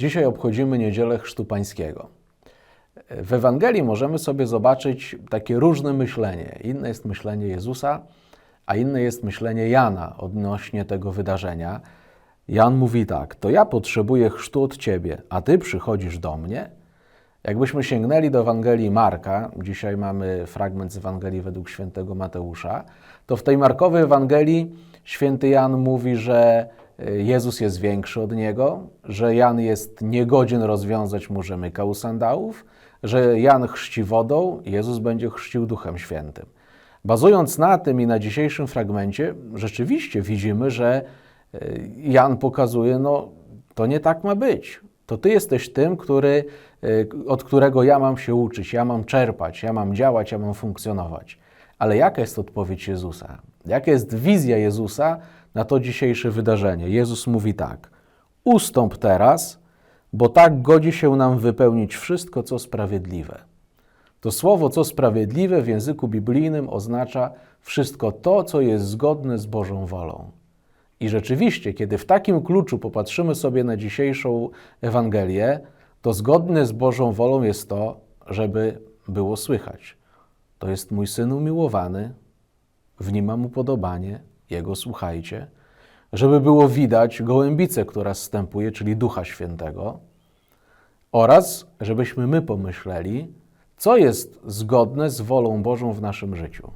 Dzisiaj obchodzimy Niedzielę Chrztu Pańskiego. W Ewangelii możemy sobie zobaczyć takie różne myślenie. Inne jest myślenie Jezusa, a inne jest myślenie Jana odnośnie tego wydarzenia. Jan mówi tak: To ja potrzebuję chrztu od ciebie, a ty przychodzisz do mnie. Jakbyśmy sięgnęli do Ewangelii Marka, dzisiaj mamy fragment z Ewangelii według świętego Mateusza, to w tej Markowej Ewangelii święty Jan mówi, że Jezus jest większy od niego, że Jan jest niegodzien rozwiązać mu rzemyka u sandałów, że Jan chrzci wodą, Jezus będzie chrzcił Duchem Świętym. Bazując na tym i na dzisiejszym fragmencie, rzeczywiście widzimy, że y, Jan pokazuje, no to nie tak ma być. To ty jesteś tym, który, y, od którego ja mam się uczyć, ja mam czerpać, ja mam działać, ja mam funkcjonować. Ale jaka jest odpowiedź Jezusa? Jaka jest wizja Jezusa na to dzisiejsze wydarzenie? Jezus mówi tak: Ustąp teraz, bo tak godzi się nam wypełnić wszystko, co sprawiedliwe. To słowo, co sprawiedliwe w języku biblijnym oznacza wszystko to, co jest zgodne z Bożą wolą. I rzeczywiście, kiedy w takim kluczu popatrzymy sobie na dzisiejszą Ewangelię, to zgodne z Bożą wolą jest to, żeby było słychać. To jest mój syn umiłowany, w nim mam upodobanie, jego słuchajcie. Żeby było widać gołębicę, która zstępuje, czyli Ducha Świętego, oraz żebyśmy my pomyśleli, co jest zgodne z wolą Bożą w naszym życiu.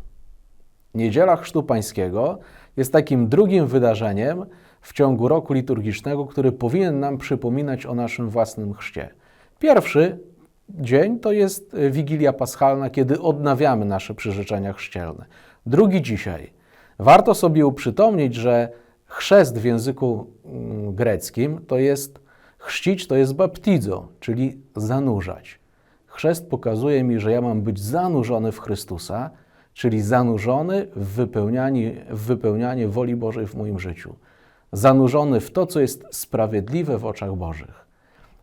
Niedziela Chrztu Pańskiego jest takim drugim wydarzeniem w ciągu roku liturgicznego, który powinien nam przypominać o naszym własnym chrzcie. Pierwszy dzień to jest Wigilia Paschalna, kiedy odnawiamy nasze przyrzeczenia chrzcielne. Drugi dzisiaj. Warto sobie uprzytomnić, że chrzest w języku mm, greckim to jest chrzcić, to jest baptizo, czyli zanurzać. Chrzest pokazuje mi, że ja mam być zanurzony w Chrystusa, czyli zanurzony w wypełnianie, w wypełnianie woli Bożej w moim życiu. Zanurzony w to, co jest sprawiedliwe w oczach Bożych.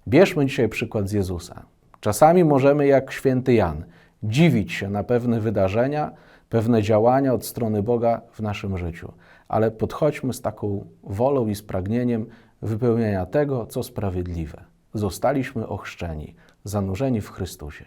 Bierzmy dzisiaj przykład z Jezusa. Czasami możemy, jak święty Jan, dziwić się na pewne wydarzenia, pewne działania od strony Boga w naszym życiu, ale podchodźmy z taką wolą i z pragnieniem wypełniania tego, co sprawiedliwe. Zostaliśmy ochrzczeni, zanurzeni w Chrystusie.